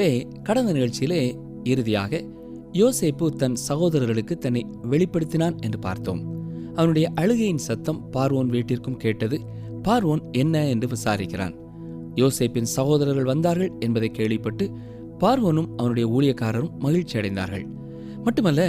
அருமையானவர்களே கடந்த நிகழ்ச்சியிலே இறுதியாக யோசேப்பு தன் சகோதரர்களுக்கு தன்னை வெளிப்படுத்தினான் என்று பார்த்தோம். அவனுடைய அழுகையின் சத்தம் பார்வோன் வீட்டிற்கும் கேட்டது பார்வோன் என்ன என்று விசாரிக்கிறான். யோசேப்பின் சகோதரர்கள் வந்தார்கள் என்பதை கேள்விப்பட்டு பார்வோனும் அவனுடைய ஊழியக்காரரும் மகிழ்ச்சி அடைந்தார்கள். மட்டுமல்ல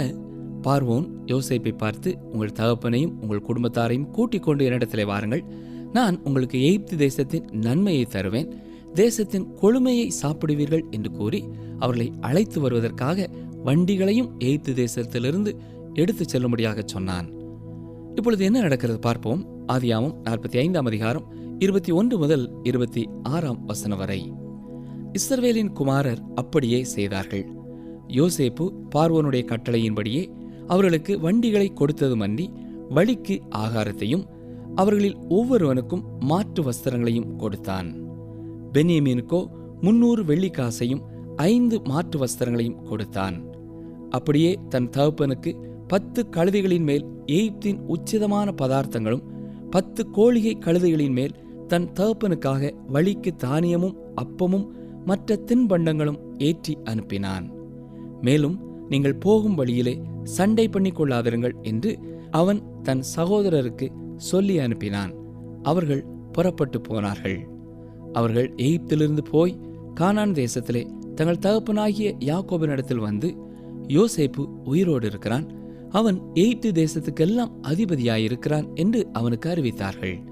பார்வோன் யோசேப்பை பார்த்து உங்கள் தகப்பனையும் உங்கள் குடும்பத்தாரையும் கூட்டிக் கொண்டு என்னிடத்திலே வாருங்கள். நான் உங்களுக்கு எகிப்து தேசத்தின் நன்மையை தருவேன். தேசத்தின் கொழுமையை சாப்பிடுவீர்கள் என்று கூறி அவர்களை அழைத்து வருவதற்காக வண்டிகளையும் எய்த்து தேசத்திலிருந்து எடுத்துச் செல்லும்படியாக சொன்னான். இப்பொழுது என்ன நடக்கிறது பார்ப்போம். ஆதியாமம் நாற்பத்தி ஐந்தாம் அதிகாரம் இருபத்தி ஒன்று முதல் இருபத்தி ஆறாம் வசனம் வரை. இஸ்ரவேலின் குமாரர் அப்படியே செய்தார்கள். யோசேப்பு பார்வோனுடைய கட்டளையின்படியே அவர்களுக்கு வண்டிகளை கொடுத்ததுமன்றி வழிக்கு ஆகாரத்தையும் அவர்களில் ஒவ்வொருவனுக்கும் மாற்று வஸ்திரங்களையும் கொடுத்தான். பெனியமீனுக்கோ முன்னூறு வெள்ளிக்காசையும் ஐந்து மாற்று வஸ்திரங்களையும் கொடுத்தான். அப்படியே தன் தகப்பனுக்கு பத்து கழுதைகளின் மேல் எய்ப்தின் உச்சிதமான பதார்த்தங்களும் பத்து கோழிகை கழுதைகளின் மேல் தன் தகப்பனுக்காக வழிக்கு தானியமும் அப்பமும் மற்ற தின்பண்டங்களும் ஏற்றி அனுப்பினான். மேலும் நீங்கள் போகும் வழியிலே சண்டை பண்ணிக் கொள்ளாதிருங்கள் என்று அவன் தன் சகோதரருக்கு சொல்லி அனுப்பினான். அவர்கள் புறப்பட்டு போனார்கள். அவர்கள் எகிப்திலிருந்து போய் கானான் தேசத்திலே தங்கள் தகப்பனாகிய யாக்கோபினிடத்தில் வந்து யோசேப்பு உயிரோடு இருக்கிறான். அவன் எகிப்து தேசத்துக்கெல்லாம் அதிபதியாயிருக்கிறான் என்று அவனுக்கு அறிவித்தார்கள்.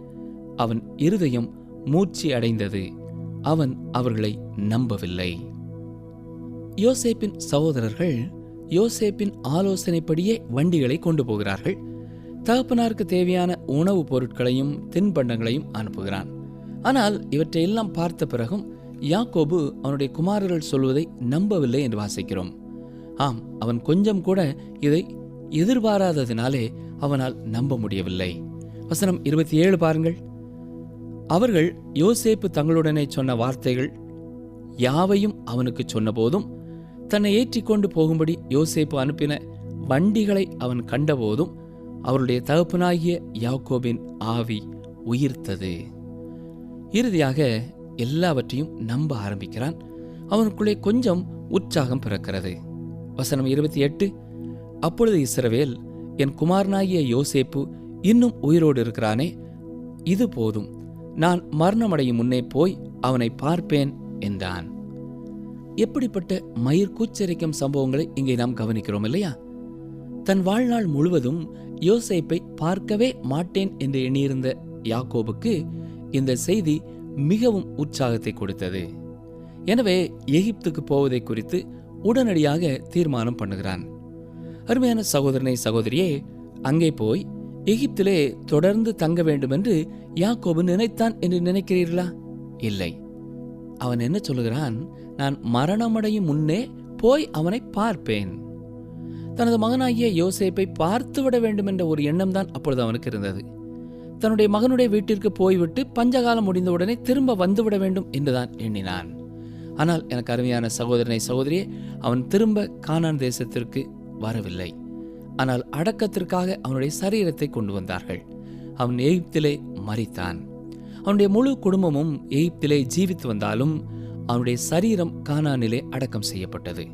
அவன் இருதயம் மூச்சு அடைந்தது. அவன் அவர்களை நம்பவில்லை. யோசேப்பின் சகோதரர்கள் யோசேப்பின் ஆலோசனைப்படியே வண்டிகளை கொண்டு போகிறார்கள். தகப்பனாருக்கு தேவையான உணவுப் பொருட்களையும் தின்பண்டங்களையும் அனுப்புகிறான். ஆனால் இவற்றையெல்லாம் பார்த்த பிறகும் யாக்கோபு அவனுடைய குமாரர்கள் சொல்வதை நம்பவில்லை என்று வாசிக்கிறோம். ஆம் அவன் கொஞ்சம் கூட இதை எதிர்பாராததினாலே அவனால் நம்ப முடியவில்லை. வசனம் இருபத்தி ஏழு பாருங்கள். அவர்கள் யோசேப்பு தங்களுடனே சொன்ன வார்த்தைகள் யாவையும் அவனுக்கு சொன்னபோதும் தன்னை ஏற்றிக்கொண்டு போகும்படி யோசேப்பு அனுப்பின வண்டிகளை அவன் கண்டபோதும் அவருடைய தகப்பனாகிய யாக்கோபின் ஆவி உயிர்த்தது. இறுதியாக எல்லாவற்றையும் நம்ப ஆரம்பிக்கிறான். அவனுக்குள்ளே கொஞ்சம் உற்சாகம் பிறக்கிறது. வசனம் இருபத்தி எட்டு அப்பொழுது இஸ்ரவேல் என் குமாரனாகிய யோசேப்பு இன்னும் உயிரோடு இருக்கிறானே இது போதும். நான் மரணமடையும் முன்னே போய் அவனை பார்ப்பேன் என்றான். எப்படிப்பட்ட மயிர் கூச்சரிக்கும் சம்பவங்களை இங்கே நாம் கவனிக்கிறோம் இல்லையா? தன் வாழ்நாள் முழுவதும் யோசேப்பை பார்க்கவே மாட்டேன் என்று எண்ணியிருந்த யாக்கோபுக்கு இந்த செய்தி மிகவும் உற்சாகத்தை கொடுத்தது. எனவே எகிப்துக்கு போவதை குறித்து உடனடியாக தீர்மானம் பண்ணுகிறான். அருமையான சகோதரனை சகோதரியே அங்கே போய் எகிப்திலே தொடர்ந்து தங்க வேண்டும் என்று யாக்கோபு நினைத்தான் என்று நினைக்கிறீர்களா? இல்லை. அவன் என்ன சொல்லுகிறான்? நான் மரணமடையும் முன்னே போய் அவனை பார்ப்பேன். தனது மகனாகிய யோசேப்பை பார்த்துவிட வேண்டும் என்ற ஒரு எண்ணம் தான் அப்பொழுது அவனுக்கு இருந்தது. தன்னுடைய மகனுடைய வீட்டிற்கு போய்விட்டு பஞ்சகாலம் முடிந்தவுடனே திரும்ப வந்துவிட வேண்டும் என்றுதான் எண்ணினான். ஆனால் எனக்கு அருமையான சகோதரனை சகோதரியே அவன் திரும்ப கானான் தேசத்திற்கு வரவில்லை. ஆனால் அடக்கத்திற்காக அவனுடைய சரீரத்தை கொண்டு வந்தார்கள். அவன் எகிப்திலே மறித்தான் அவனுடைய முழு குடும்பமும் எகிப்திலே ஜீவித்து வந்தாலும் அவனுடைய சரீரம் கானானிலே அடக்கம் செய்யப்பட்டது.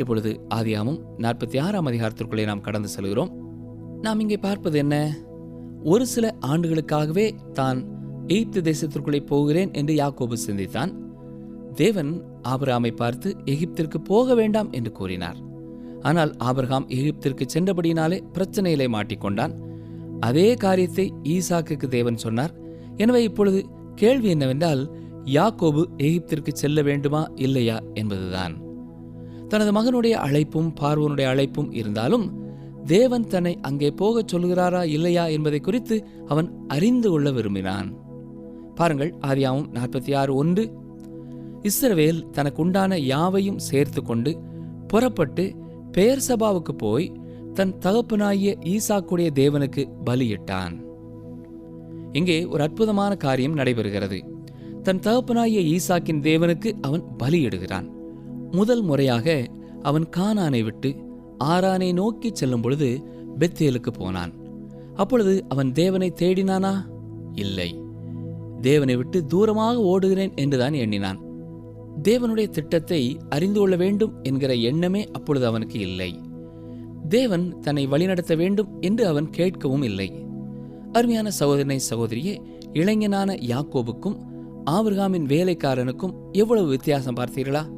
இப்பொழுது ஆதியாமும் நாற்பத்தி ஆறாம் அதிகாரத்திற்குள்ளே நாம் கடந்து செல்கிறோம். நாம் இங்கே பார்ப்பது என்ன? ஒரு சில ஆண்டுகளுக்காகவே தான் எகிப்து தேசத்திற்குள்ளே போகிறேன் என்று யாக்கோபு சிந்தித்தான். தேவன் ஆபிரகாமை பார்த்து எகிப்திற்கு போக வேண்டாம் என்று கூறினார். ஆனால் ஆபிரகாம் எகிப்திற்கு சென்றபடியினாலே பிரச்சனையிலே மாட்டிக்கொண்டான். அதே காரியத்தை ஈசாக்குக்கு தேவன் சொன்னார். எனவே இப்பொழுது கேள்வி என்னவென்றால் யாக்கோபு எகிப்திற்கு செல்ல வேண்டுமா இல்லையா என்பதுதான். தனது மகனுடைய அழைப்பும் பார்வனுடைய அழைப்பும் இருந்தாலும் தேவன் தன்னை அங்கே போகச் சொல்கிறாரா இல்லையா என்பதை குறித்து அவன் அறிந்து கொள்ள விரும்பினான். பாருங்கள் ஆதியாவும் நாற்பத்தி ஆறு ஒன்று. இஸ்ரவேல் தனக்குண்டான யாவையும் சேர்த்து கொண்டு புறப்பட்டு பெயர் சபாவுக்கு போய் தன் தகப்பனாகிய ஈசாக்குடைய தேவனுக்கு பலியிட்டான். இங்கே ஒரு அற்புதமான காரியம் நடைபெறுகிறது. தன் தகப்பனாகிய ஈசாக்கின் தேவனுக்கு அவன் பலியிடுகிறான். முதல் முறையாக அவன் கானானை விட்டு ஆரானை நோக்கி செல்லும் பொழுது பெத்தேலுக்கு போனான். அப்பொழுது அவன் தேவனை தேடினானா? இல்லை. தேவனை விட்டு தூரமாக ஓடுகிறேன் என்றுதான் எண்ணினான். தேவனுடைய திட்டத்தை அறிந்து கொள்ள வேண்டும் என்கிற எண்ணமே அப்பொழுது அவனுக்கு இல்லை. தேவன் தன்னை வழிநடத்த வேண்டும் என்று அவன் கேட்கவும் இல்லை. அருமையான சகோதரனை சகோதரியே இளைஞனான யாக்கோபுக்கும் ஆபிரகாமின் வேலைக்காரனுக்கும் எவ்வளவு வித்தியாசம் பார்த்தீர்களா?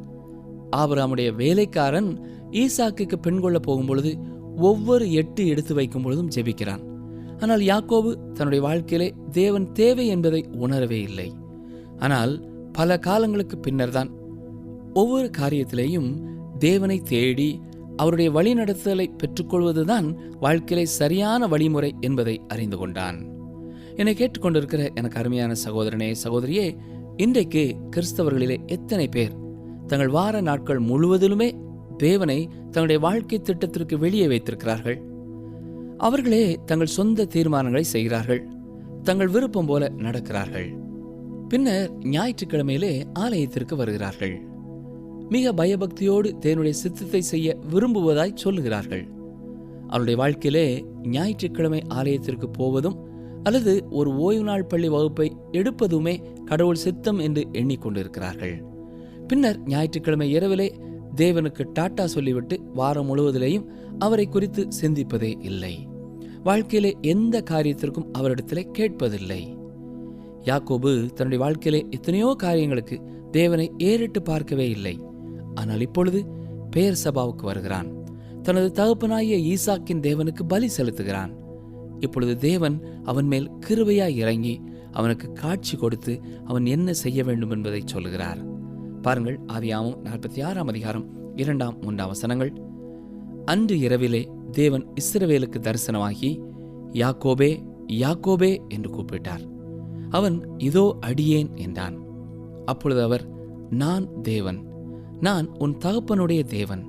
ஆபிரகாமுடைய வேலைக்காரன் ஈசாக்குக்கு பெண் கொள்ள போகும்பொழுது ஒவ்வொரு எட்டு எடுத்து வைக்கும் பொழுதும் ஜெபிக்கிறான். ஆனால் யாக்கோபு தன்னுடைய வாழ்க்கையிலே தேவன் தேவை என்பதை உணரவே இல்லை. ஆனால் பல காலங்களுக்கு பின்னர்தான் ஒவ்வொரு காரியத்திலேயும் தேவனை தேடி அவருடைய வழிநடத்துதலை பெற்றுக்கொள்வதுதான் வாழ்க்கையிலே சரியான வழிமுறை என்பதை அறிந்து கொண்டான். என்னை கேட்டுக்கொண்டிருக்கிற எனக்கு அருமையான சகோதரனே சகோதரியே இன்றைக்கு கிறிஸ்தவர்களிலே எத்தனை பேர் தங்கள் வார நாட்கள் முழுவதிலுமே தேவனை தங்களுடைய வாழ்க்கை திட்டத்திற்கு வெளியே வைத்திருக்கிறார்கள். அவர்களே தங்கள் சொந்த தீர்மானங்களை செய்கிறார்கள். தங்கள் விருப்பம் போல நடக்கிறார்கள். பின்னர் ஞாயிற்றுக்கிழமையிலே ஆலயத்திற்கு வருகிறார்கள். மிக பயபக்தியோடு தேனுடைய சித்தத்தை செய்ய விரும்புவதாய் சொல்லுகிறார்கள். அவருடைய வாழ்க்கையிலே ஞாயிற்றுக்கிழமை ஆலயத்திற்கு போவதும் அல்லது ஒரு ஓய்வு நாள் பள்ளி வகுப்பை எடுப்பதுமே கடவுள் சித்தம் என்று எண்ணிக்கொண்டிருக்கிறார்கள். பின்னர் ஞாயிற்றுக்கிழமை இரவிலே தேவனுக்கு டாட்டா சொல்லிவிட்டு வாரம் முழுவதிலேயும் அவரை குறித்து சிந்திப்பதே இல்லை. வாழ்க்கையிலே எந்த காரியத்திற்கும் அவரிடத்திலே கேட்பதில்லை. யாக்கோபு தன்னுடைய வாழ்க்கையிலே எத்தனையோ காரியங்களுக்கு தேவனை ஏறிட்டு பார்க்கவே இல்லை. ஆனால் இப்பொழுது பேர் சபாவுக்கு வருகிறான். தனது தகப்பனாகிய ஈசாக்கின் தேவனுக்கு பலி செலுத்துகிறான். இப்பொழுது தேவன் அவன் மேல் கிருவையாய் இறங்கி அவனுக்கு காட்சி கொடுத்து அவன் என்ன செய்ய வேண்டும் என்பதை சொல்கிறார் பாருங்கள் ஆதியாமம் நாற்பத்தி ஆறாம் அதிகாரம் இரண்டாம் மூன்றாம் வசனங்கள். அன்று இரவிலே தேவன் இஸ்ரவேலுக்கு தரிசனமாகி யாக்கோபே யாக்கோபே என்று கூப்பிட்டார். அவன் இதோ அடியேன் என்றான். அப்பொழுது அவர் நான் தேவன் நான் உன் தகப்பனுடைய தேவன்.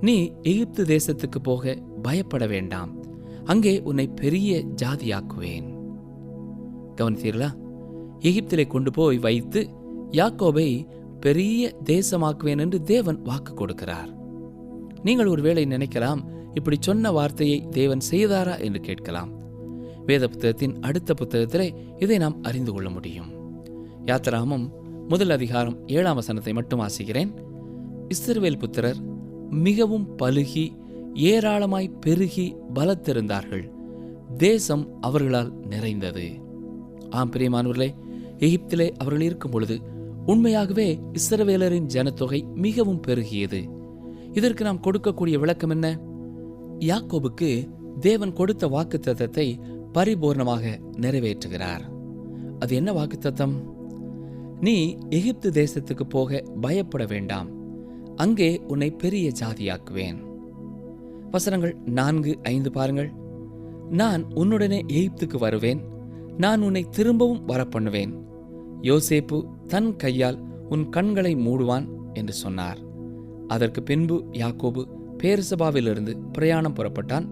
நீ எகிப்து தேசத்துக்கு போக பயப்பட வேண்டாம். அங்கே உன்னை பெரிய ஜாதியாக்குவேன். கவனித்தீர்களா? எகிப்திலே கொண்டு போய் வைத்து யாக்கோபை பெரிய தேசமாக்குவேன் என்று தேவன் வாக்கு கொடுக்கிறார். நீங்கள் ஒருவேளை நினைக்கலாம் இப்படி சொன்ன வார்த்தையை தேவன் செய்தாரா என்று கேட்கலாம். வேத புத்தகத்தின் அடுத்த புத்தகத்திலே இதை நாம் அறிந்து கொள்ள முடியும். யாத்திராமம் முதல் அதிகாரம் ஏழாம் வசனத்தை மட்டும் ஆசிக்கிறேன் இஸ்ரவேல் புத்திரர் மிகவும் பழுகி ஏராளமாய் பெருகி பலத்திருந்தார்கள். தேசம் அவர்களால் நிறைந்தது. ஆம் பிரியமானவர்களே எகிப்திலே அவர்கள் இருக்கும் பொழுது உண்மையாகவே இஸ்ரவேலரின் ஜனத்தொகை மிகவும் பெருகியது. இதற்கு நாம் கொடுக்கக்கூடிய விளக்கம் என்ன? யாக்கோபுக்கு தேவன் கொடுத்த வாக்குத்தத்தை பரிபூர்ணமாக நிறைவேற்றுகிறார். அது என்ன வாக்குத்தத்தம்? நீ எகிப்து தேசத்துக்கு போக பயப்பட வேண்டாம். அங்கே உன்னை பெரிய ஜாதியாக்குவேன். வசனங்கள் நான்கு ஐந்து பாருங்கள். நான் உன்னுடனே எகிப்துக்கு வருவேன். நான் உன்னை திரும்பவும் வரப்பண்ணுவேன். யோசேப்பு தன் கையால் உன் கண்களை மூடுவான் என்று சொன்னார். அதற்கு பின்பு யாக்கோபு பேரசபாவிலிருந்து பிரயாணம் புறப்பட்டான்.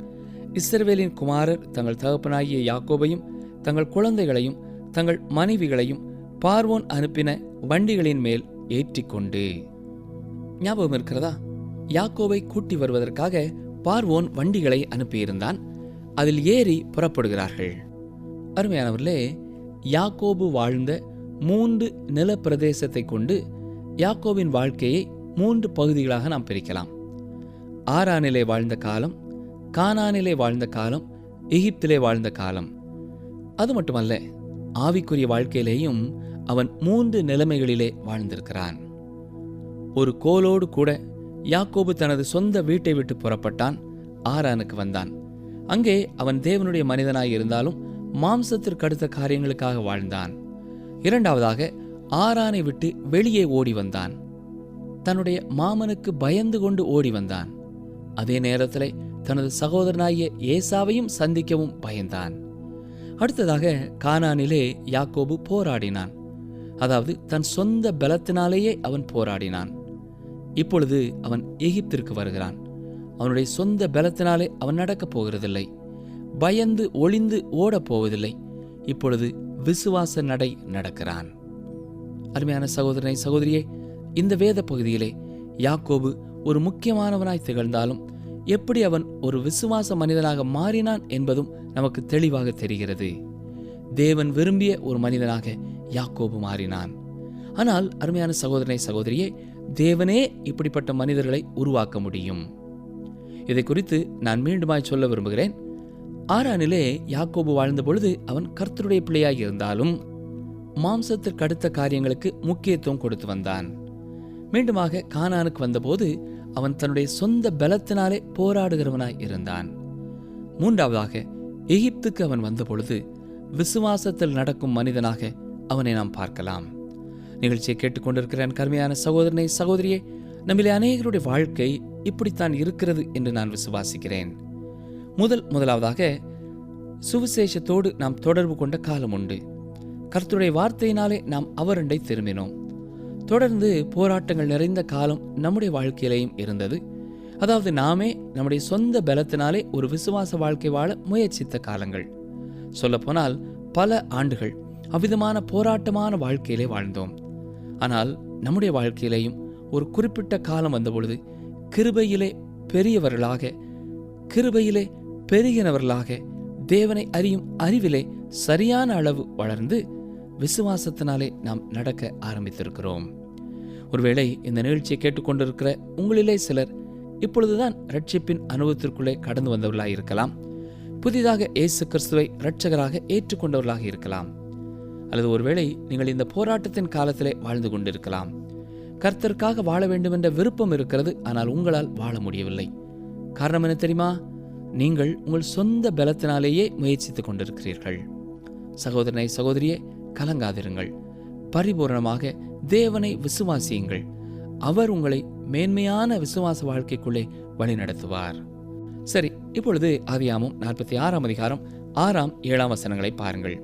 இஸ்ரவேலின் குமாரர் தங்கள் தகப்பனாகிய யாக்கோபையும் தங்கள் குழந்தைகளையும் தங்கள் மனைவிகளையும் பார்வோன் அனுப்பின வண்டிகளின் மேல் ஏற்றிக்கொண்டு. ஞாபகம் இருக்கிறதா? யாக்கோவை கூட்டி வருவதற்காக பார்வோன் வண்டிகளை அனுப்பியிருந்தான். அதில் ஏறி புறப்படுகிறார்கள். அருமையானவர்களே யாக்கோபு வாழ்ந்த மூன்று நிலப்பிரதேசத்தை கொண்டு யாக்கோவின் வாழ்க்கையை மூன்று பகுதிகளாக நாம் பிரிக்கலாம். ஆறானிலே வாழ்ந்த காலம் கானானிலே வாழ்ந்த காலம் எகிப்திலே வாழ்ந்த காலம். அது மட்டுமல்ல ஆவிக்குரிய வாழ்க்கையிலேயும் அவன் மூன்று நிலைமைகளிலே வாழ்ந்திருக்கிறான். ஒரு கோலோடு கூட யாக்கோபு தனது சொந்த வீட்டை விட்டு புறப்பட்டான் ஆரானுக்கு வந்தான். அங்கே அவன் தேவனுடைய மனிதனாய் இருந்தாலும் மாம்சத்திற்கு அடுத்த காரியங்களுக்காக வாழ்ந்தான். இரண்டாவதாக ஆரானை விட்டு வெளியே ஓடி வந்தான். தன்னுடைய மாமனுக்கு பயந்து கொண்டு ஓடி வந்தான். அதே நேரத்தில் தனது சகோதரனாகிய ஏசாவையும் சந்திக்கவும் பயந்தான். அடுத்ததாக கானானிலே யாக்கோபு போராடினான். அதாவது தன் சொந்த பலத்தினாலேயே அவன் போராடினான். இப்பொழுது அவன் எகிப்திற்கு வருகிறான். அவனுடைய சொந்த பலத்தினாலே அவன் நடக்கப் போகிறதில்லை. பயந்து ஒளிந்து ஓடப் போவதில்லை. இப்பொழுது விசுவாச நடை நடக்கிறான். அருமையான சகோதரனை சகோதரியே இந்த வேத பகுதியிலே யாக்கோபு ஒரு முக்கியமானவனாய் திகழ்ந்தாலும் எப்படி அவன் ஒரு விசுவாச மனிதனாக மாறினான் என்பதும் நமக்கு தெளிவாக தெரிகிறது. தேவன் விரும்பிய ஒரு மனிதனாக யாக்கோபு மாறினான். ஆனால் அருமையான சகோதரனை சகோதரியே தேவனே இப்படிப்பட்ட மனிதர்களை உருவாக்க முடியும். இதை குறித்து நான் மீண்டுமாய் சொல்ல விரும்புகிறேன். ஆறானிலே யாக்கோபு வாழ்ந்த பொழுது அவன் கர்த்தருடைய பிள்ளையாக இருந்தாலும் மாம்சத்திற்கு அடுத்த காரியங்களுக்கு முக்கியத்துவம் கொடுத்து வந்தான். மீண்டுமாக கானானுக்கு வந்தபோது அவன் தன்னுடைய சொந்த பலத்தினாலே போராடுகிறவனாய் இருந்தான். மூன்றாவதாக எகிப்துக்கு அவன் வந்தபொழுது விசுவாசத்தில் நடக்கும் மனிதனாக அவனை நாம் பார்க்கலாம். நிகழ்ச்சியை கேட்டுக்கொண்டிருக்கிறேன் கருமையான சகோதரனை சகோதரியே நம்மிலே அநேகருடைய வாழ்க்கை இப்படித்தான் இருக்கிறது என்று நான் விசுவாசிக்கிறேன். முதல் முதலாவதாக சுவிசேஷத்தோடு நாம் தொடர்பு கொண்ட காலம் உண்டு. கர்த்தருடைய வார்த்தையினாலே நாம் அவரண்டை திரும்பினோம். தொடர்ந்து போராட்டங்கள் நிறைந்த காலம் நம்முடைய வாழ்க்கையிலையும் இருந்தது. அதாவது நாமே நம்முடைய சொந்த பலத்தினாலே ஒரு விசுவாச வாழ்க்கை வாழ முயற்சித்த காலங்கள். சொல்லப்போனால் பல ஆண்டுகள் அவ்விதமான போராட்டமான வாழ்க்கையிலே வாழ்ந்தோம். ஆனால் நம்முடைய வாழ்க்கையிலேயும் ஒரு குறிப்பிட்ட காலம் வந்தபொழுது கிருபையிலே பெரியவர்களாக கிருபையிலே பெருகினவர்களாக தேவனை அறியும் அறிவிலே சரியான அளவு வளர்ந்து விசுவாசத்தினாலே நாம் நடக்க ஆரம்பித்திருக்கிறோம். ஒருவேளை இந்த நிகழ்ச்சியை கேட்டுக்கொண்டிருக்கிற உங்களிலே சிலர் இப்பொழுதுதான் ரட்சிப்பின் அனுபவத்திற்குள்ளே கடந்து வந்தவர்களாக இருக்கலாம். புதிதாக இயேசு கிறிஸ்துவை இரட்சகராக ஏற்றுக்கொண்டவர்களாக இருக்கலாம். அல்லது ஒருவேளை நீங்கள் இந்த போராட்டத்தின் காலத்திலே வாழ்ந்து கொண்டிருக்கலாம். கர்த்தருக்காக வாழ வேண்டும் என்ற விருப்பம் இருக்கிறது ஆனால் உங்களால் வாழ முடியவில்லை. காரணம் என்ன தெரியுமா? நீங்கள் உங்கள் சொந்த பலத்தினாலேயே முயற்சித்துக் கொண்டிருக்கிறீர்கள். சகோதரனை சகோதரியே கலங்காதிருங்கள். பரிபூரணமாக தேவனை விசுவாசியுங்கள். அவர் உங்களை மேன்மையான விசுவாச வாழ்க்கைக்குள்ளே வழிநடத்துவார். சரி இப்பொழுது ஆவியாமும் நாற்பத்தி ஆறாம் அதிகாரம் ஆறாம் ஏழாம் வசனங்களை பாருங்கள்.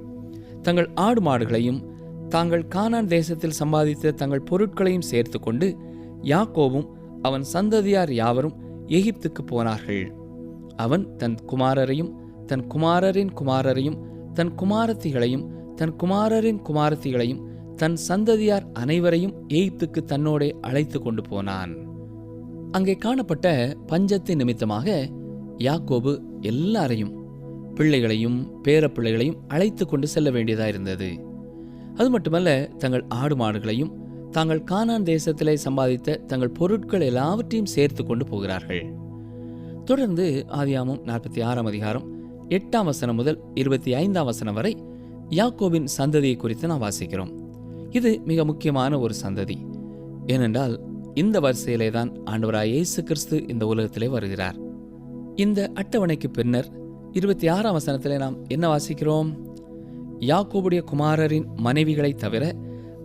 தங்கள் ஆடு மாடுகளையும் தாங்கள் கானான் தேசத்தில் சம்பாதித்த தங்கள் பொருட்களையும் சேர்த்து கொண்டு யாக்கோவும் அவன் சந்ததியார் யாவரும் எகிப்துக்கு போனார்கள். அவன் தன் குமாரரையும் தன் குமாரரின் குமாரரையும் தன் குமாரத்திகளையும் தன் குமாரரின் குமாரத்திகளையும் தன் சந்ததியார் அனைவரையும் எய்த்துக்கு தன்னோடே அழைத்து கொண்டு போனான். அங்கே காணப்பட்ட பஞ்சத்தின் நிமித்தமாக யாக்கோபு எல்லாரையும் பிள்ளைகளையும் பேரப்பிள்ளைகளையும் அழைத்து கொண்டு செல்ல வேண்டியதாயிருந்தது அது மட்டுமல்ல தங்கள் ஆடு மாடுகளையும் தாங்கள் கானான் தேசத்திலே சம்பாதித்த தங்கள் பொருட்கள் எல்லாவற்றையும் சேர்த்து கொண்டு போகிறார்கள். தொடர்ந்து ஆதியாமும் நாற்பத்தி ஆறாம் அதிகாரம் எட்டாம் வசனம் முதல் இருபத்தி ஐந்தாம் வசனம் வரை யாக்கோபின் சந்ததியை குறித்து நாம் வாசிக்கிறோம். இது மிக முக்கியமான ஒரு சந்ததி. ஏனென்றால் இந்த வரிசையிலே தான் ஆண்டவராய் இயேசு கிறிஸ்து இந்த உலகத்திலே வருகிறார். இந்த அட்டவணைக்கு பின்னர் இருபத்தி ஆறாம் வசனத்திலே நாம் என்ன வாசிக்கிறோம்? யாக்கோபுடைய குமாரரின் மனைவிகளை தவிர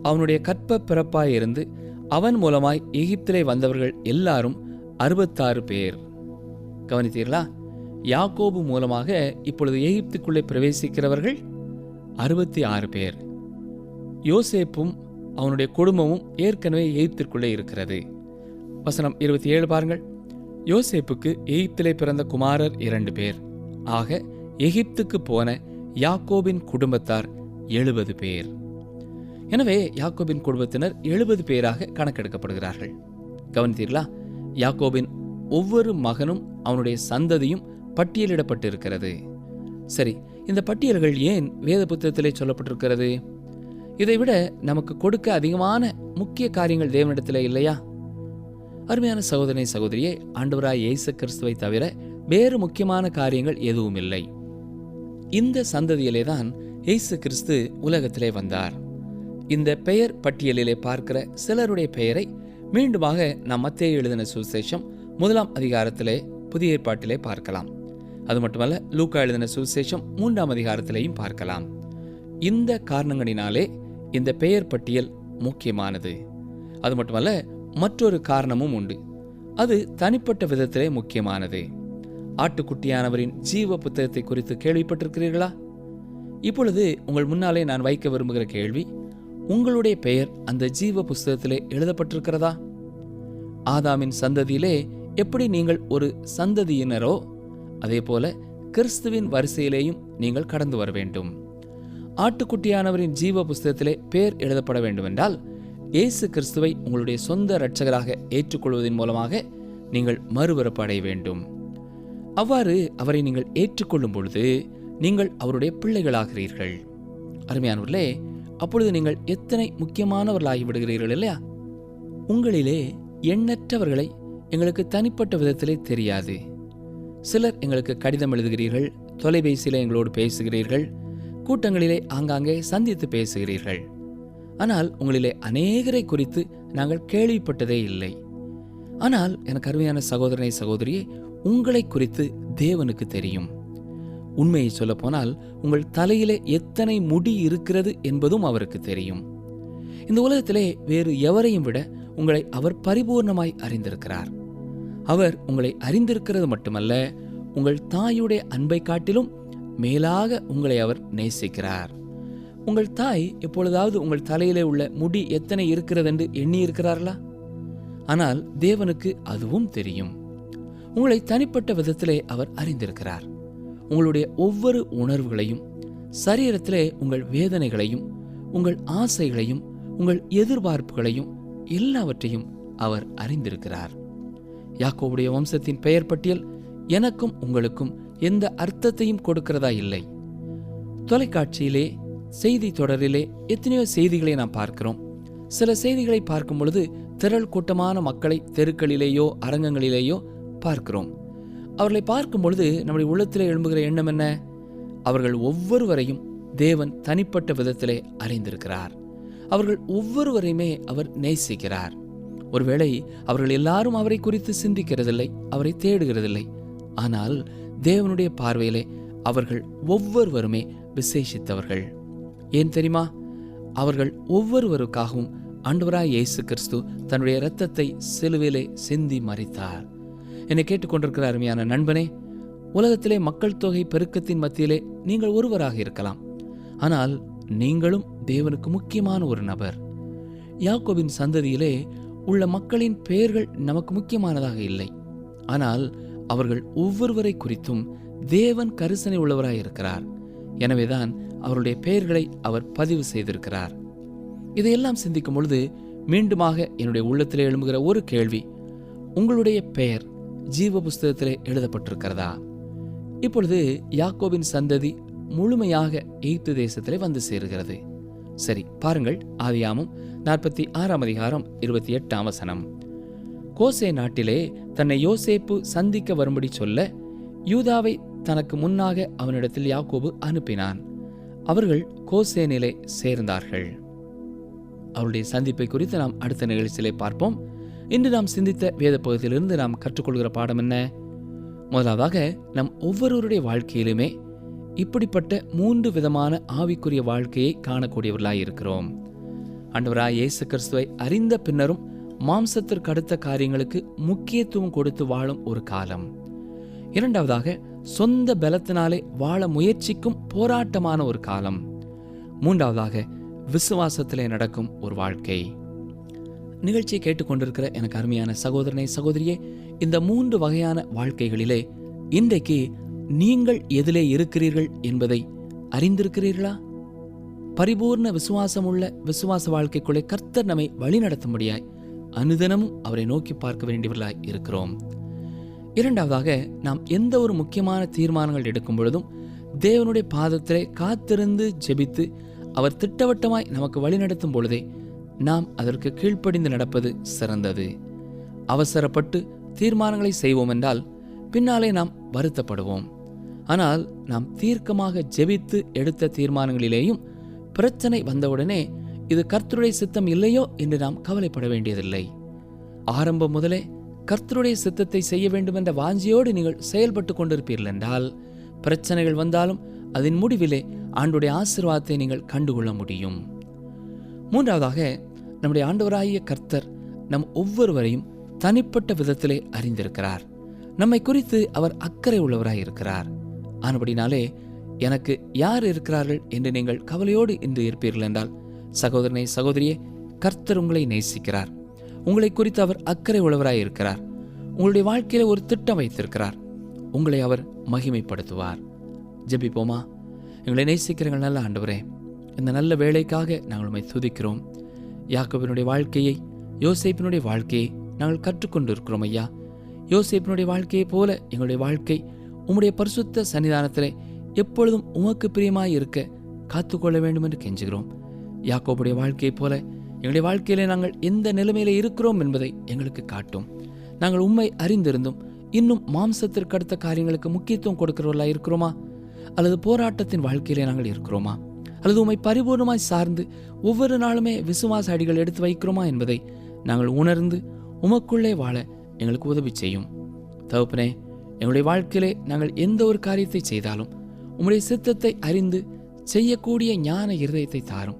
அவனுடைய கற்ப பிறப்பாய் இருந்து அவன் மூலமாய் எகிப்திலே வந்தவர்கள் எல்லாரும் அறுபத்தாறு பேர். கவனித்தீர்களா? யாக்கோபு மூலமாக இப்பொழுது எகிப்துக்குள்ளே பிரவேசிக்கிறவர்கள் அறுபத்தி ஆறு பேர். யோசேப்பும் அவனுடைய குடும்பமும் ஏற்கனவே எகிப்திற்குள்ளே இருக்கிறது. வசனம் இருபத்தி ஏழு பாருங்கள். யோசேப்புக்கு எகிப்திலே பிறந்த குமாரர் இரண்டு பேர். ஆக எகிப்துக்கு போன யாக்கோபின் குடும்பத்தார் எழுபது பேர். எனவே யாக்கோபின் குடும்பத்தினர் எழுபது பேராக கணக்கெடுக்கப்படுகிறார்கள். கவனித்தீர்களா? யாக்கோபின் ஒவ்வொரு மகனும் அவனுடைய சந்ததியும் பட்டியலிடப்பட்டிருக்கிறது. சரி இந்த பட்டியல்கள் ஏன் வேத புத்தகத்திலே சொல்லப்பட்டிருக்கிறது? இதைவிட நமக்கு கொடுக்க அதிகமான முக்கிய காரியங்கள் தேவனிடத்தில் இல்லையா? அருமையான சகோதரனை சகோதரியே ஆண்டவராய் இயேசு கிறிஸ்துவை தவிர வேறு முக்கியமான காரியங்கள் எதுவும் இல்லை. இந்த சந்ததியிலே தான் இயேசு கிறிஸ்து உலகத்திலே வந்தார். இந்த பெயர் பட்டியலிலே பார்க்கிற சிலருடைய பெயரை மீண்டுமாக நாம் மத்திய எழுதின சுவிசேஷம் முதலாம் அதிகாரத்திலே புதிய ஏற்பாட்டிலே பார்க்கலாம். அது மட்டுமல்ல லூக்கா எழுதின சுவிசேஷம் மூன்றாம் அதிகாரத்திலையும் பார்க்கலாம். இந்த காரணங்களினாலே இந்த பெயர் பட்டியல் முக்கியமானது. அது மட்டுமல்ல மற்றொரு காரணமும் உண்டு. அது தனிப்பட்ட விதத்திலே முக்கியமானது. ஆட்டுக்குட்டியானவரின் ஜீவ புத்தகத்தை குறித்து கேள்விப்பட்டிருக்கிறீர்களா? இப்பொழுது உங்கள் முன்னாலே நான் வைக்க விரும்புகிற கேள்வி உங்களுடைய பெயர் அந்த ஜீவ புஸ்தகத்திலே எழுதப்பட்டிருக்கிறதா? ஆதாமின் சந்ததியிலே எப்படி நீங்கள் ஒரு சந்ததியினரோ அதே போல கிறிஸ்துவின் வரிசையிலேயும் நீங்கள் கடந்து வர வேண்டும். ஆட்டுக்குட்டியானவரின் ஜீவ புஸ்தகத்திலே பேர் எழுதப்பட வேண்டுமென்றால் இயேசு கிறிஸ்துவை உங்களுடைய சொந்த இரட்சகராக ஏற்றுக்கொள்வதன் மூலமாக நீங்கள் மறுபிறப்பு அடைய வேண்டும். அவ்வாறு அவரை நீங்கள் ஏற்றுக்கொள்ளும் பொழுது நீங்கள் அவருடைய பிள்ளைகளாகிறீர்கள். அருமையானவர்களே அப்பொழுது நீங்கள் எத்தனை முக்கியமானவர்களாகி விடுகிறீர்கள் இல்லையா? உங்களிலே எண்ணற்றவர்களை எங்களுக்கு தனிப்பட்ட விதத்திலே தெரியாது. சிலர் எங்களுக்கு கடிதம் எழுதுகிறீர்கள் தொலைபேசியில் எங்களோடு பேசுகிறீர்கள் கூட்டங்களிலே ஆங்காங்கே சந்தித்து பேசுகிறீர்கள். ஆனால் உங்களிலே அநேகரை குறித்து நாங்கள் கேள்விப்பட்டதே இல்லை. ஆனால் எனக்கு அருமையான சகோதரனை சகோதரியே உங்களை குறித்து தேவனுக்கு தெரியும். உண்மையை சொல்லப்போனால் உங்கள் தலையிலே எத்தனை முடி இருக்கிறது என்பதும் அவருக்கு தெரியும். இந்த உலகத்திலே வேறு எவரையும் விட உங்களை அவர் பரிபூர்ணமாய் அறிந்திருக்கிறார். அவர் உங்களை அறிந்திருக்கிறது மட்டுமல்ல உங்கள் தாயுடைய அன்பை காட்டிலும் மேலாக உங்களை அவர் நேசிக்கிறார். உங்கள் தாய் எப்பொழுதாவது உங்கள் தலையிலே உள்ள முடி எத்தனை இருக்கிறது என்று எண்ணி இருக்கிறார்களா ஆனால் தேவனுக்கு அதுவும் தெரியும். உங்களை தனிப்பட்ட விதத்திலே அவர் அறிந்திருக்கிறார். உங்களுடைய ஒவ்வொரு உணர்வுகளையும் சரீரத்திலே உங்கள் வேதனைகளையும் உங்கள் ஆசைகளையும் உங்கள் எதிர்பார்ப்புகளையும் எல்லாவற்றையும் அவர் அறிந்திருக்கிறார். யாக்கோவுடைய வம்சத்தின் பெயர் பட்டியல் எனக்கும் உங்களுக்கும் எந்த அர்த்தத்தையும் கொடுக்கிறதா இல்லை. தொலைக்காட்சியிலே செய்தி தொடரிலே எத்தனையோ செய்திகளை நாம் பார்க்கிறோம். சில செய்திகளை பார்க்கும் பொழுது திரள் கூட்டமான மக்களை தெருக்களிலேயோ அரங்கங்களிலேயோ பார்க்கிறோம். அவர்களை பார்க்கும் பொழுது நம்முடைய உள்ளத்திலே எழும்புகிற எண்ணம் என்ன? அவர்கள் ஒவ்வொருவரையும் தேவன் தனிப்பட்ட விதத்திலே அறிந்திருக்கிறார். அவர்கள் ஒவ்வொருவரையுமே அவர் நேசிக்கிறார். ஒருவேளை அவர்கள் எல்லாரும் அவரை குறித்து சிந்திக்கிறதில்லை அவரை தேடுகிறதில்லை. ஆனால் தேவனுடைய பார்வையிலே அவர்கள் ஒவ்வொருவருமே விசேஷித்தவர்கள். ஏன் தெரியுமா? அவர்கள் ஒவ்வொருவருக்காகவும் ஆண்டவராய் இயேசு கிறிஸ்து தன்னுடைய இரத்தத்தை சிலுவிலே சிந்தி மறித்தார் என்னை கேட்டுக்கொண்டிருக்கிற அருமையான நண்பனே உலகத்திலே மக்கள் தொகை பெருக்கத்தின் மத்தியிலே நீங்கள் ஒருவராக இருக்கலாம். ஆனால் நீங்களும் தேவனுக்கு முக்கியமான ஒரு நபர். யாக்கோபின் சந்ததியிலே உள்ள மக்களின் பெயர்கள் நமக்கு முக்கியமானதாக இல்லை. ஆனால் அவர்கள் ஒவ்வொருவரை குறித்தும் தேவன் கரிசனை உள்ளவராய் இருக்கிறார். எனவேதான் அவருடைய பெயர்களை அவர் பதிவு செய்திருக்கிறார். இதையெல்லாம் சிந்திக்கும் பொழுது மீண்டுமாக என்னுடைய உள்ளத்திலே எழும்புகிற ஒரு கேள்வி உங்களுடைய பெயர் ஜீவ புஸ்தகத்திலே எழுதப்பட்டிருக்கிறதா? இப்பொழுது யாக்கோபின் சந்ததி முழுமையாக எய்த்து தேசத்திலே வந்து சேருகிறது. சரி பாருங்கள் ஆதியாமும் நாற்பத்தி ஆறாம் அதிகாரம் இருபத்தி எட்டாம் வசனம். கோசே நாட்டிலே தன்னை யோசேப்பு சந்திக்க வரும்படி சொல்ல யூதாவை தனக்கு முன்னாக அவனிடத்தில் யாக்கோபு அனுப்பினான். அவர்கள் கோசேனிலே சேர்ந்தார்கள். அவருடைய சந்திப்பை குறித்து நாம் அடுத்த நிகழ்ச்சியிலே பார்ப்போம். இன்று நாம் சிந்தித்த வேத பகுதியிலிருந்து நாம் கற்றுக்கொள்கிற பாடம் என்ன? முதலாவதாக நம் ஒவ்வொருவருடைய வாழ்க்கையிலுமே இப்படிப்பட்ட மூன்று விதமான ஆவிக்குரிய வாழ்க்கையை காணக்கூடியவர்களாய் இருக்கிறோம். ஆண்டவராய் இயேசு கிறிஸ்துவை அறிந்த பின்னரும் மாம்சத்திற்கு அடுத்த காரியங்களுக்கு முக்கியத்துவம் கொடுத்து வாழும் ஒரு காலம். இரண்டாவதாக சொந்த பலத்தினாலே வாழ முயற்சிக்கும் போராட்டமான ஒரு காலம். மூன்றாவதாக விசுவாசத்திலே நடக்கும் ஒரு வாழ்க்கை. நிகழ்ச்சியை கேட்டுக்கொண்டிருக்கிற எனக்கு அருமையான சகோதரனை சகோதரியே இந்த மூன்று வகையான வாழ்க்கைகளிலே இன்றைக்கு நீங்கள் எதிலே இருக்கிறீர்கள் என்பதை அறிந்திருக்கிறீர்களா? பரிபூர்ண விசுவாசமுள்ள விசுவாச வாழ்க்கைக்குள்ளே கர்த்தர் நம்மை வழிநடத்தும்படியாய் அனுதினமும் அவரை நோக்கி பார்க்க வேண்டியவர்களாய் இருக்கிறோம். இரண்டாவதாக நாம் எந்த ஒரு முக்கியமான தீர்மானங்கள் எடுக்கும் பொழுதும் தேவனுடைய பாதத்திலே காத்திருந்து ஜெபித்து அவர் திட்டவட்டமாய் நமக்கு வழிநடத்தும் பொழுதே நாம் அதற்கு கீழ்ப்படிந்து நடப்பது சிறந்தது. அவசரப்பட்டு தீர்மானங்களை செய்வோம் என்றால் பின்னாலே நாம் வருத்தப்படுவோம். ஆனால் நாம் தீர்க்கமாக ஜெபித்து எடுத்த தீர்மானங்களிலேயும் பிரச்சனை வந்தவுடனே இது கர்த்தருடைய சித்தம் இல்லையோ என்று நாம் கவலைப்பட வேண்டியதில்லை. ஆரம்பம் முதலே கர்த்தருடைய சித்தத்தை செய்ய வேண்டும் என்ற வாஞ்சியோடு நீங்கள் செயல்பட்டு கொண்டிருப்பீர்கள் என்றால் பிரச்சனைகள் வந்தாலும் அதன் முடிவிலே ஆண்டுடைய ஆசிர்வாதத்தை நீங்கள் கண்டுகொள்ள முடியும். மூன்றாவதாக நம்முடைய ஆண்டவராகிய கர்த்தர் நம் ஒவ்வொருவரையும் தனிப்பட்ட விதத்திலே அறிந்திருக்கிறார். நம்மை குறித்து அவர் அக்கறை உள்ளவராய் இருக்கிறார் ஆனபடினாலே எனக்கு யார் இருக்கிறார்கள் என்று நீங்கள் கவலையோடு இன்று இருப்பீர்கள் என்றால் சகோதரனை சகோதரியே கர்த்தர் உங்களை நேசிக்கிறார். உங்களை குறித்து அவர் அக்கறை உள்ளவராய் இருக்கிறார். உங்களுடைய வாழ்க்கையில ஒரு திட்டம் வைத்திருக்கிறார். உங்களை அவர் மகிமைப்படுத்துவார். ஜெபிப்போமா? எங்களை நேசிக்கிறீர்கள் நல்ல ஆண்டவரே இந்த நல்ல வேலைக்காக நாங்கள் உண்மை துதிக்கிறோம். யாக்கோபினுடைய வாழ்க்கையை யோசேப்பினுடைய வாழ்க்கையை நாங்கள் கற்றுக்கொண்டு இருக்கிறோம் ஐயா. யோசேப்பினுடைய வாழ்க்கையைப் போல எங்களுடைய வாழ்க்கை உம்முடைய பரிசுத்த சன்னிதானத்திலே எப்பொழுதும் உமக்கு பிரியமாய் இருக்க காத்துக்கொள்ள வேண்டும் என்று கெஞ்சுகிறோம். யாக்கோபுடைய வாழ்க்கையைப் போல எங்களுடைய வாழ்க்கையிலே நாங்கள் எந்த நிலைமையில இருக்கிறோம் என்பதை எங்களுக்கு காட்டும். நாங்கள் உண்மை அறிந்திருந்தும் இன்னும் மாம்சத்திற்கு அடுத்த காரியங்களுக்கு முக்கியத்துவம் கொடுக்கிறவர்களா இருக்கிறோமா? அல்லது போராட்டத்தின் வாழ்க்கையிலே நாங்கள் இருக்கிறோமா? அல்லது உம்மை பரிபூர்ணமாய் சார்ந்து ஒவ்வொரு நாளுமே விசுவாச அடிகள் எடுத்து வைக்கிறோமா என்பதை நாங்கள் உணர்ந்து உமக்குள்ளே வாழ எங்களுக்கு உதவி செய்யும். தகப்பனே எங்களுடைய வாழ்க்கையிலே நாங்கள் எந்த ஒரு காரியத்தை செய்தாலும் உம்முடைய சித்தத்தை அறிந்து செய்யக்கூடிய ஞான இருதயத்தை தாரும்.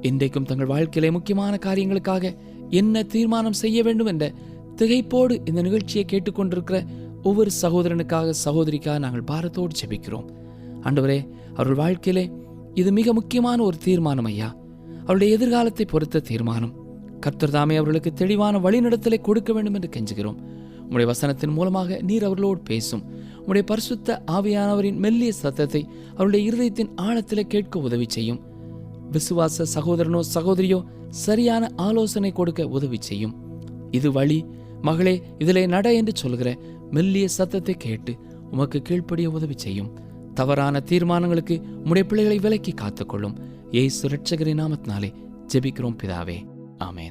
இன்றைக்கும் தங்கள் வாழ்க்கையிலே முக்கியமான காரியங்களுக்காக என்ன தீர்மானம் செய்ய வேண்டும் என்ற திகைப்போடு இந்த நிகழ்ச்சியை கேட்டுக்கொண்டிருக்கிற ஒவ்வொரு சகோதரனுக்காக சகோதரிக்காக நாங்கள் பாரத்தோடு ஜெபிக்கிறோம். ஆண்டவரே அவர்கள் வாழ்க்கையிலே இது மிக முக்கியமான ஒரு தீர்மானம் ஐயா. அவருடைய எதிர்காலத்தை பொறுத்த தீர்மானம். கர்த்தர் தாமே அவர்களுக்கு தெளிவான வழிநடத்தலை கொடுக்க வேண்டும் என்று கெஞ்சுகிறோம். உம்முடைய வசனத்தின் மூலமாக நீர் அவர்களோடு பேசும். உம்முடைய பரிசுத்த ஆவியானவரின் மெல்லிய சத்தத்தை அவருடைய இருதயத்தின் ஆழத்தில் கேட்க உதவி செய்யும். விசுவாச சகோதரனோ சகோதரியோ சரியான ஆலோசனை கொடுக்க உதவி செய்யும். இது வழி மகளே இதிலே நட என்று சொல்கிற மெல்லிய சத்தத்தை கேட்டு உமக்கு கீழ்ப்படிய உதவி செய்யும். தவறான தீர்மானங்களுக்கு உம்முடைய பிள்ளைகளை விலக்கி காத்துக்கொள்ளும். ஏய் சுரட்சகரின் நாமத்தினாலே ஜெபிக்கிறோம் பிதாவே. ஆமேன்.